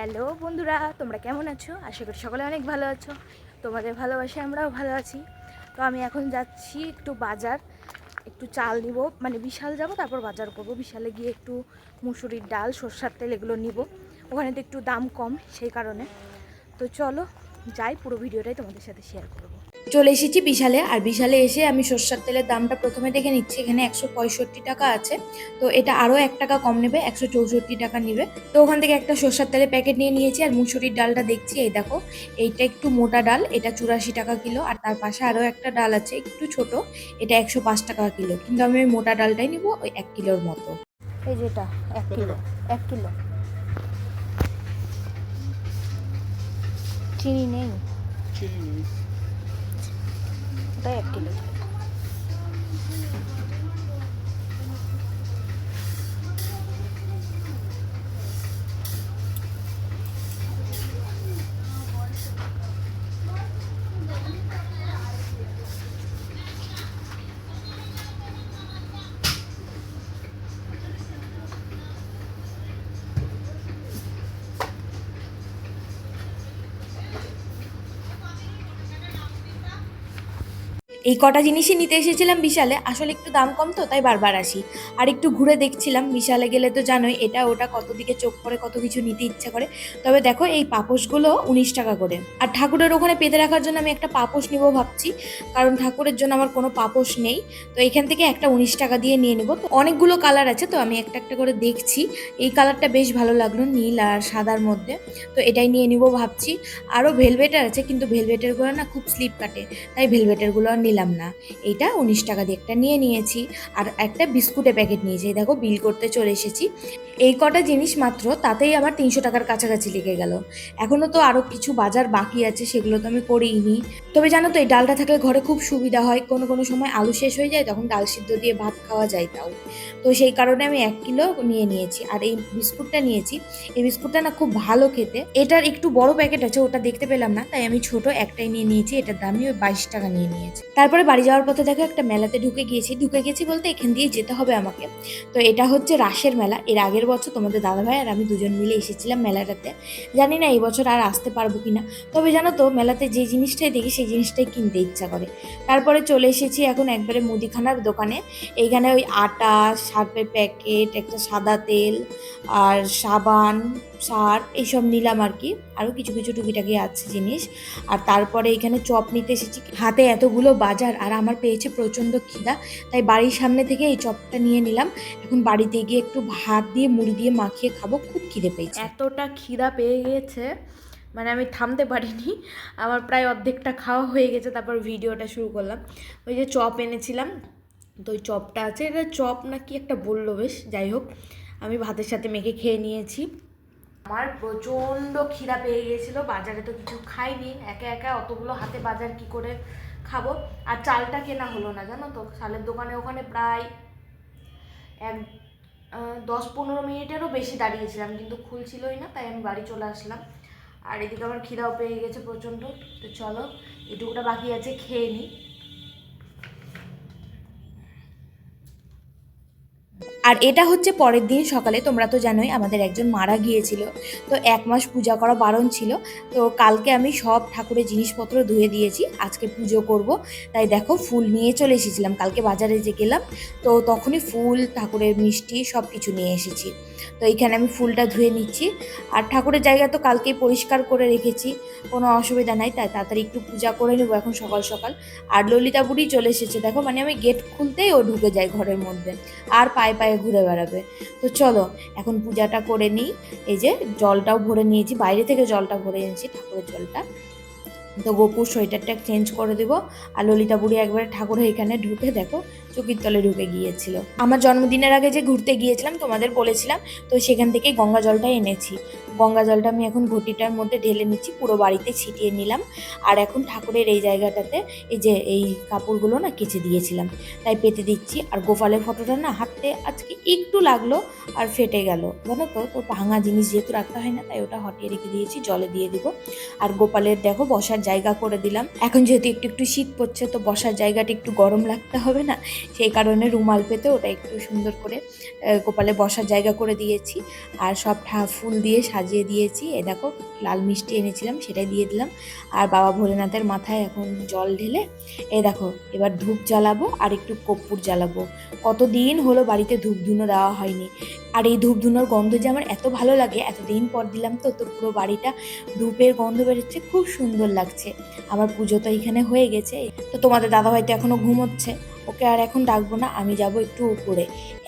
Hello বন্ধুরা, তোমরা কেমন আছো? আশা করি সকলে অনেক ভালো আছো। তোমাদের ভালোবাসে আমরাও ভালো আছি। তো আমি এখন যাচ্ছি একটু বাজার, একটু চাল নিব। মানে বিশাল যাব, তারপর বাজার করব। বিশালে গিয়ে একটু মুসুরির ডাল, সর্ষার তেল এগুলো নিব। ওখানে তো একটু দাম কম, সেই কারণে। তো চলো, যাই, পুরো ভিডিওটাই তোমাদের সাথে শেয়ার করব। চলে এসেছি বিশালে। আর বিশালে এসে আমি সর্ষার তেলের দামটা প্রথমে দেখে নিচ্ছি এখানে একশো পঁয়ষট্টি টাকা আছে। তো এটা আরও এক টাকা কম নেবে একশো চৌষট্টি টাকা নেবে। তো ওখান থেকে একটা সর্ষার তেলের প্যাকেট নিয়ে নিয়েছি আর মুসুরির ডালটা দেখছি এই দেখো এইটা একটু মোটা ডাল এটা চুরাশি টাকা কিলো আর তার পাশে আরও একটা ডাল আছে একটু ছোট এটা একশো পাঁচ টাকা কিলো। কিন্তু আমি ওই মোটা ডালটাই নিব ওই এক কিলোর মতো। এই যেটা এক কিলো এক কিলো। চিনি নেই। ওটাই এক কিলো এই কটা জিনিসই নিতে এসেছিলাম বিশালে। আসলে একটু দাম কম তো, তাই বারবার আসি। আর একটু ঘুরে দেখছিলাম, বিশালে গেলে তো জানোই এটা ওটা, কত দিকে চোখ পড়ে, কত কিছু নিতে ইচ্ছা করে। তবে দেখো, এই পাপোশগুলো উনিশ টাকা করে। আর ঠাকুরের ওখানে পেতে রাখার জন্য আমি একটা পাপোশ নিব ভাবছি, কারণ ঠাকুরের জন্য আমার কোনো পাপোশ নেই। তো এখান থেকে একটা উনিশ টাকা দিয়ে নিয়ে নেব। তো অনেকগুলো কালার আছে, তো আমি একটা একটা করে দেখছি। এই কালারটা বেশ ভালো লাগল, নীল আর সাদার মধ্যে। তো এটাই নিয়ে নিব ভাবছি। আরও ভেলভেটার আছে, কিন্তু ভেলভেটেরগুলো না খুব স্লিপ কাটে, তাই ভেলভেটেরগুলো আর নিলাম না। এটা উনিশ টাকা দিয়ে একটা নিয়ে নিয়েছি। আর একটা বিস্কুটের প্যাকেট নিয়েছি। দেখো, বিল করতে চলে এসেছি। এই কটা জিনিস মাত্র, তাতেই আবার তিনশো টাকার কাছাকাছি লেগে গেল। এখনও তো আরও কিছু বাজার বাকি আছে, সেগুলো তো আমি করিনি। তবে জানো তো, এই ডালটা থাকলে ঘরে খুব সুবিধা হয়। কোনো কোনো সময় আলু শেষ হয়ে যায়, তখন ডাল সিদ্ধ দিয়ে ভাত খাওয়া যায় তাও। তো সেই কারণে আমি এক কিলো নিয়ে নিয়েছি। আর এই বিস্কুটটা নিয়েছি। এই বিস্কুটটা না খুব ভালো খেতে। এটার একটু বড় প্যাকেট আছে, ওটা দেখতে পেলাম না। তাই আমি ছোট একটাই নিয়ে নিয়েছি। এটার দামই ওই বাইশ টাকা নিয়ে নিয়েছি। তারপরে বাড়ি যাওয়ার পথে দেখো একটা মেলাতে ঢুকে গিয়েছি। ঢুকে গেছি বলতে এখান দিয়ে যেতে হবে আমাকে। তো এটা হচ্ছে রাসের মেলা। এর আগের বছর তোমাদের দাদাভাই আর আমি দুজন মিলে এসেছিলাম মেলাটাতে। জানি না এই বছর আর আসতে পারব কিনা। তবে জানো তো, মেলাতে যে জিনিসটাই দেখি সেই জিনিসটাই কিনতে ইচ্ছা করে। তারপরে চলে এসেছি এখন একবারে মুদিখানার দোকানে। এইখানে ওই আটা সার্ফের প্যাকেট একটা সাদা তেল আর সাবান সার এইসব নিলাম আর কি। আরও কিছু কিছু টুকিটাকি আছে জিনিস। আর তারপরে এখানে চপ নিতে এসেছি। হাতে এতগুলো বাজার আর আমার পেয়েছে প্রচণ্ড খিদা, তাই বাড়ির সামনে থেকে এই চপটা নিয়ে নিলাম। এখন বাড়িতে গিয়ে একটু ভাত দিয়ে, মুড়ি দিয়ে মাখিয়ে খাব, খুব খিদে পেয়েছে। এতটা খিদা পেয়ে গেছে মানে আমি থামতে পারিনি। আমার প্রায় অর্ধেকটা খাওয়া হয়ে গেছে, তারপর ভিডিওটা শুরু করলাম। ওই যে চপ এনেছিলাম, তো ওই চপটা আছে। এটা চপ না কি একটা বলল বেশ, যাই হোক। আমি ভাতের সাথে মেখে খেয়ে নিয়েছি। আমার প্রচণ্ড খিদা পেয়ে গিয়েছিল, বাজারে তো কিছু খাইনি, একা একা অতগুলো হাতে বাজার কি করে খাব? আর চালটা কেনা হলো না, জানো তো? চালের দোকানে ওখানে প্রায় এক দশ পনেরো মিনিটেরও বেশি দাঁড়িয়েছিলাম, কিন্তু খুলছিলই না, তাই আমি বাড়ি চলে আসলাম। আর এদিকে আমার খিদাও পেয়ে গেছে প্রচণ্ড, তো চলো, এটুকুটা বাকি আছে, খেয়ে নিই আর এটা হচ্ছে পরের দিন সকালে, তোমরা তো জানোই আমাদের একজন মারা গিয়েছিল। তো এক মাস পূজা করা বারণ ছিল। তো কালকে আমি সব ঠাকুরের জিনিসপত্র ধুয়ে দিয়েছি, আজকে পুজো করব। তাই দেখো ফুল নিয়ে চলে এসেছিলাম, কালকে বাজারে যে গেলাম, তো তখনই ফুল, ঠাকুরের মিষ্টি সব কিছু নিয়ে এসেছি। তো এইখানে আমি ফুলটা ধুয়ে নিচ্ছি। আর ঠাকুরের জায়গা তো কালকেই পরিষ্কার করে রেখেছি, কোনো অসুবিধা নাই তাই তাড়াতাড়ি একটু পূজা করে নেব এখন সকাল সকাল। আর ললিতা বুড়ি চলে এসেছে, দেখো মানে আমি গেট খুলতেই ও ঢুকে যায় ঘরের মধ্যে, আর পায়ে পায়ে ঘুরে বেড়াবে। তো চলো, এখন পূজাটা করে নিই, এই যে জলটাও ভরে নিয়েছি, বাইরে থেকে জলটা ভরে এনেছি, ঠাকুরের জলটা। তো গোপুর সোয়েটারটা চেঞ্জ করে দেবো, আর ললিতা বুড়ি একবারে ঠাকুরের এখানে ঢুকে, দেখো চকির ঢুকে গিয়েছিল। আমার জন্মদিনের আগে যে ঘুরতে গিয়েছিলাম, তোমাদের বলেছিলাম, তো সেখান থেকে গঙ্গা জলটাই এনেছি। গঙ্গা জলটা আমি এখন ঘটিটার মধ্যে ঢেলে নিচ্ছি, পুরো বাড়িতে ছিটিয়ে নিলাম। আর এখন ঠাকুরের এই জায়গাটাতে এই যে এই কাপড়গুলো না কেচে দিয়েছিলাম। তাই পেতে দিচ্ছি। আর গোপালের ফটোটা না হাতে আজকে একটু লাগল আর ফেটে গেল। জানো তো তো ভাঙা জিনিস যেহেতু রাখতে হয় না, তাই ওটা হটিয়ে রেখে দিয়েছি, জলে দিয়ে দিব। আর গোপালের দেখো বসার জায়গা করে দিলাম। এখন যেহেতু একটু একটু শীত পড়ছে, তো বসার জায়গাটা একটু গরম লাগতে হবে না। সেই কারণে রুমাল পেতে ওটা একটু সুন্দর করে গোপালে বসার জায়গা করে দিয়েছি। আর সব ফুল দিয়ে সাজিয়ে সাজিয়ে দিয়েছি। এ দেখো, লাল মিষ্টি এনেছিলাম, সেটাই দিয়ে দিলাম। আর বাবা ভোলেনাথের মাথায় এখন জল ঢেলে, এ দেখো, এবার ধূপ জ্বালাবো আর একটু কর্পূর জ্বালাবো। কতদিন হলো বাড়িতে ধূপ ধুনো দেওয়া হয়নি। আর এই ধূপ ধুনোর গন্ধ যে আমার এত ভালো লাগে, এতদিন পর দিলাম তো তো পুরো বাড়িটা ধূপের গন্ধ বেরোচ্ছে, খুব সুন্দর লাগছে। আমার পুজো তো এখানে হয়ে গেছে। তো তোমাদের দাদা হয়তো এখনও ঘুমোচ্ছে। ওকে আর এখন ডাকবো না, আমি যাব একটু উপরে।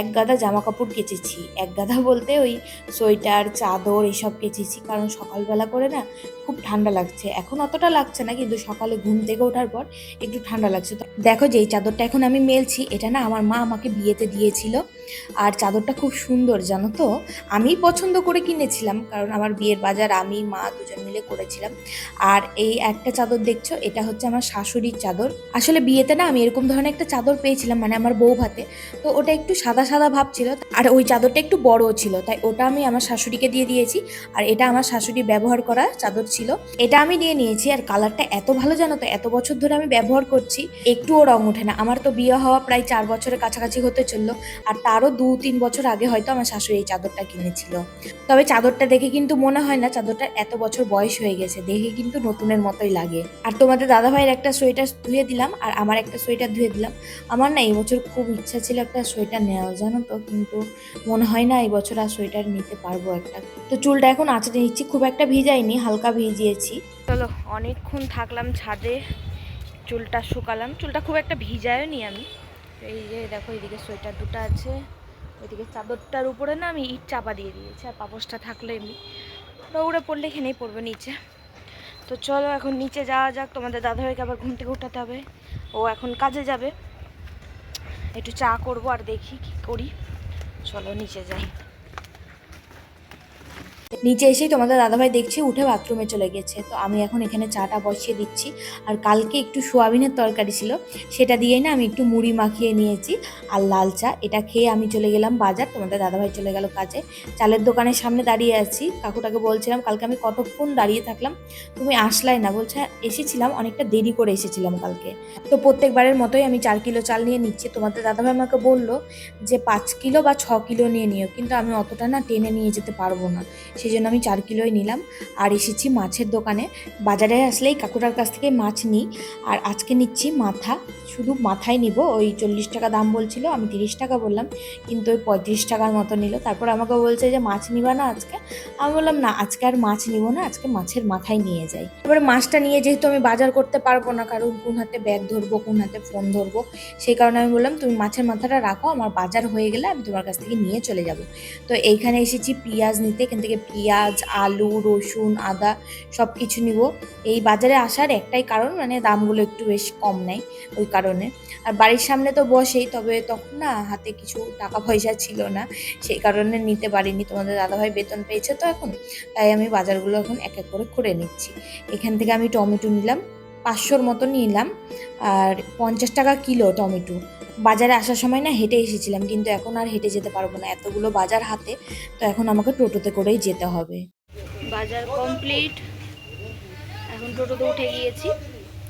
এক গাদা জামা কাপড় কেচেছি। এক গাদা বলতে ওই সোয়েটার, চাদর এসব কেচেছি, কারণ সকালবেলা করে না খুব ঠান্ডা লাগছে। এখন অতটা লাগছে না, কিন্তু সকালে ঘুম থেকে ওঠার পর একটু ঠান্ডা লাগছে। তো দেখো যে এই চাদরটা এখন আমি মেলছি, এটা না আমার মা আমাকে বিয়েতে দিয়েছিল। আর চাদরটা খুব সুন্দর, জানো তো? আমি পছন্দ করে কিনেছিলাম, কারণ আমার বিয়ের বাজার আমি, মা দুজন মিলে করেছিলাম। আর এই একটা চাদর দেখছ, এটা হচ্ছে আমার শাশুড়ির চাদর। আসলে বিয়েতে না আমি এরকম ধরনের একটা চাদর পেয়েছিলাম মানে আমার বউ ভাতে। তো ওটা একটু সাদা সাদা ভাব ছিল, আর ওই চাদরটা একটু বড়ও ছিল, তাই ওটা আমি আমার শাশুড়িকে দিয়ে দিয়েছি, আর এটা আমার শাশুড়ি ব্যবহার করা চাদর ছিল। এটা আমি নিয়ে নিয়েছি, আর কালারটা এত ভালো জানো তো, এত বছর ধরে আমি ব্যবহার করছি, একটুও রং ওঠে না। আমার তো বিয়ে হওয়া প্রায় চার বছরের কাছাকাছি হতে চলল, আর তারও দু তিন বছর আগে হয়তো আমার শাশুড়ি এই চাদরটা কিনেছিল। তবে চাদরটা দেখে কিন্তু মনে হয় না, চাদরটার এত বছর বয়স হয়ে গেছে, দেখে কিন্তু নতুনের মতোই লাগে। আর তোমাদের দাদা ভাইয়ের একটা সোয়েটার ধুয়ে দিলাম, আর আমার একটা সোয়েটার ধুয়ে দিলাম আমার না এই বছর খুব ইচ্ছা ছিল একটা সোয়েটার নেওয়া জানো তো? কিন্তু মনে হয় না এই বছর আর সোয়েটার নিতে পারব একটা। তো চুলটা এখন আঁচড়ে নিচ্ছি, খুব একটা ভিজাইনি, হালকা ভিজিয়েছি। চলো, অনেকক্ষণ থাকলাম ছাদে, চুলটা শুকালাম। চুলটা খুব একটা ভিজায়ও নি আমি। এই যে, দেখো এইদিকে সোয়েটার দুটো আছে ওইদিকে চাদরটার উপরে না আমি ইট চাপা দিয়ে দিয়েছি, আর পাপোসটা থাকল এমনি। ওটা পড়লে এখানেই পড়বে নিচে। তো চলো, এখন নিচে যাওয়া যাক। তোমাদের দাদা দাদাভাইকে আবার ঘুম থেকে উঠাতে হবে। ও এখন কাজে যাবে। একটু চা করব আর দেখি কি করি। চলো নিচে যাই। নিচে এসেই তোমাদের দাদাভাই দেখছি, উঠে বাথরুমে চলে গেছে। তো আমি এখন এখানে চাটা বসিয়ে দিচ্ছি। আর কালকে একটু সোয়াবিনের তরকারি ছিল, সেটা দিয়েই না আমি একটু মুড়ি মাখিয়ে নিয়েছি আর লাল চা। এটা খেয়ে আমি চলে গেলাম বাজার, তোমাদের দাদাভাই চলে গেল কাজে। চালের দোকানের সামনে দাঁড়িয়ে আছি। কাকুটাকে বলছিলাম, কালকে আমি কতক্ষণ দাঁড়িয়ে থাকলাম? তুমি আসলাই না। বলছে এসেছিলাম, অনেকটা দেরি করে এসেছিলাম কালকে। তো প্রত্যেকবারের মতোই আমি চার কিলো চাল নিয়ে নিচ্ছি। তোমাদের দাদাভাই আমাকে বলল যে, পাঁচ কিলো বা ছ কিলো নিয়ে নিও। কিন্তু আমি অতটা না টেনে নিয়ে যেতে পারব না। সেই জন্য আমি চার কিলোই নিলাম। আর এসেছি মাছের দোকানে। বাজারে আসলেই কাকুটার কাছ থেকে মাছ নিই। আর আজকে নিচ্ছি মাথা। শুধু মাথায় নিব। ওই চল্লিশ টাকা দাম বলছিল, আমি তিরিশ টাকা বললাম। কিন্তু ওই পঁয়ত্রিশ টাকার মতো নিল। তারপর আমাকে বলছে যে, মাছ নিবা না আজকে? আমি বললাম, না, আজকে আর মাছ নিব না। আজকে মাছের মাথায় নিয়ে যাই। এবারে মাছটা নিয়ে যেহেতু আমি বাজার করতে পারব না, কারণ কোন হাতে ব্যাগ ধরবো, কোন হাতে ফোন ধরবো, সেই কারণে আমি বললাম, তুমি মাছের মাথাটা রাখো। আমার বাজার হয়ে গেলে আমি তোমার কাছ থেকে নিয়ে চলে যাব। তো এইখানে এসেছি পেঁয়াজ নিতে। এখান থেকে পেঁয়াজ, আলু, রসুন, আদা সব কিছু নিব। এই বাজারে আসার একটাই কারণ মানে দামগুলো একটু বেশ কম নেয় ওই কারণে। আর বাড়ির সামনে তো বসেই, তবে তখন না হাতে কিছু টাকা পয়সা ছিল না, সেই কারণে নিতে পারিনি। তোমাদের দাদাভাই বেতন পেয়েছে তো এখন, তাই আমি বাজারগুলো এখন এক এক করে করে নিচ্ছি। এখান থেকে আমি টমেটো নিলাম, পাঁচশোর মতো নিলাম, আর পঞ্চাশ টাকা কিলো টমেটো। বাজারে আসার সময় না হেঁটে এসেছিলাম, কিন্তু এখন আর হেঁটে যেতে পারব না। এতগুলো বাজার হাতে, তো এখন আমাকে টোটোতে করেই যেতে হবে। বাজার কমপ্লিট। এখন টোটোতে উঠে গিয়েছি।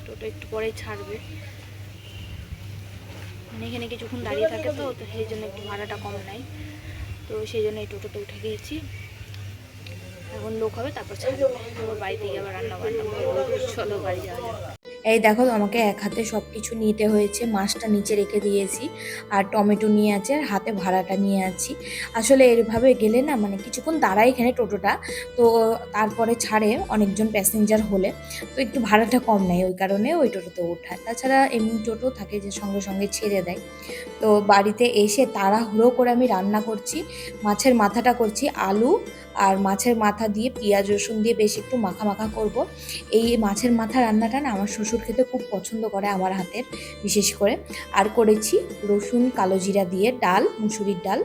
টোটো একটু পরেই ছাড়বে। মানে এখানে কিছুক্ষণ দাঁড়িয়ে থাকে তো তো সেই জন্য একটু ভাড়াটা কম নেয়। তো সেই জন্য এই টোটোতে উঠে গিয়েছি। এখন লোক হবে, তারপর ছাড়বে। বাড়িতে গিয়ে আবার রান্না বান্না চলো বাড়ি যাওয়া যাক। এই দেখো আমাকে এক হাতে সব কিছু নিতে হয়েছে, মাছটা নিচে রেখে দিয়েছি, আর টমেটো নিয়ে আছে, আর হাতে ভাড়াটা নিয়ে আছি। আসলে এরভাবে গেলে না মানে কিছুক্ষণ দাঁড়ায় এখানে টোটোটা, তো তারপরে ছাড়ে অনেকজন প্যাসেঞ্জার হলে, তো একটু ভাড়াটা কম নেয় ওই কারণে ওই টোটোতে ওঠায়। তাছাড়া এমনি টোটো থাকে যে সঙ্গে সঙ্গে ছেড়ে দেয়। তো বাড়িতে এসে তাড়াহুড়ো করে আমি রান্না করছি, মাছের মাথাটা করছি আলু, আর মাছের মাথা দিয়ে পেঁয়াজ রসুন দিয়ে বেশ একটু মাখা মাখা করব। এই মাছের মাথা রান্নাটা না আমার শ্বশুর খেতে খুব পছন্দ করে আমার হাতের বিশেষ করে। আর করেছি রসুন, কালো জিরা দিয়ে ডাল, মুসুরির ডাল।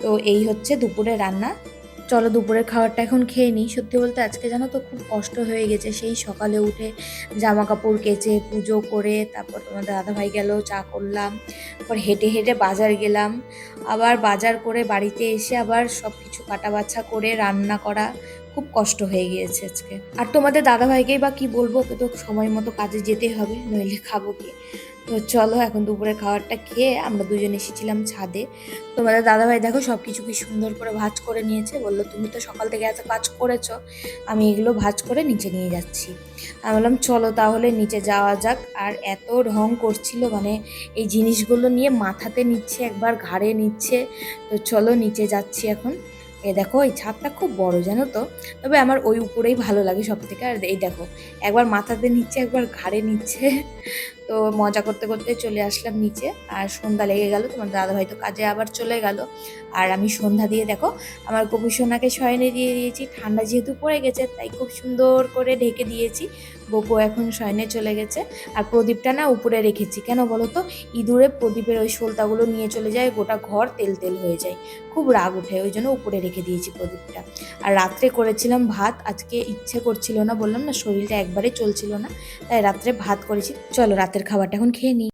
তো এই হচ্ছে দুপুরে রান্না। চলো দুপুরের খাবারটা এখন খেয়ে নিই। সত্যি বলতে আজকে জানো তো খুব কষ্ট হয়ে গেছে। সেই সকালে উঠে জামা কাপড় কেচে পুজো করে তারপর তোমাদের দাদা ভাই গেল, চা করলাম। তারপর হেঁটে হেঁটে বাজার গেলাম। আবার বাজার করে বাড়িতে এসে আবার সব কিছু কাটা বাছা করে রান্না করা খুব কষ্ট হয়ে গিয়েছে আজকে। আর তোমাদের দাদা ভাইকেই বা কি বলব, ওকে তো সময় মতো কাজে যেতে হবে, নইলে খাব কি? তো চলো এখন দুপুরে খাবারটা খেয়ে আমরা দুজন এসেছিলাম ছাদে। তোমাদের দাদাভাই দেখো সব কিছু কি সুন্দর করে ভাজ করে নিয়েছে। বলল, তুমি তো সকাল থেকে এত কাজ করেছ, আমি এগুলো ভাজ করে নিচে নিয়ে যাচ্ছি। আমি বললাম, চলো তাহলে নিচে যাওয়া যাক। আর এত ঢং করছিল মানে এই জিনিসগুলো নিয়ে মাথাতে নিচ্ছে, একবার ঘাড়ে নিচ্ছে। তো চলো নিচে যাচ্ছি এখন। এ দেখো, এই ছাদটা খুব বড়, জানো তো? তবে আমার ওই উপরেই ভালো লাগে সব থেকে আর এই দেখো, একবার মাথাতে নিচ্ছে, একবার ঘাড়ে নিচ্ছে। তো মজা করতে করতে চলে আসলাম নিচে আর সন্ধ্যা লেগে গেল, তোমার দাদাভাই তো কাজে আবার চলে গেল। আর আমি সন্ধ্যা দিয়ে দেখো, আমার কপু সোনাকে শয়নে দিয়ে দিয়েছি, ঠান্ডা যেহেতু পড়ে গেছে, তাই খুব সুন্দর করে ঢেকে দিয়েছি। বপু এখন শয়নে চলে গেছে, আর প্রদীপটা না উপরে রেখেছি, কেন বলো তো? ইঁদুরে প্রদীপের ওই সলতাগুলো নিয়ে চলে যায়, গোটা ঘর তেল তেল হয়ে যায়। খুব রাগ ওঠে ওই জন্য উপরে রেখে দিয়েছি প্রদীপটা। আর রাত্রে করেছিলাম ভাত, আজকে ইচ্ছে করছিল না, বললাম না শরীরটা একবারে চলছিল না, তাই রাত্রে ভাত করেছি। চলো রাতের খাবারটা এখন খেয়ে নিই।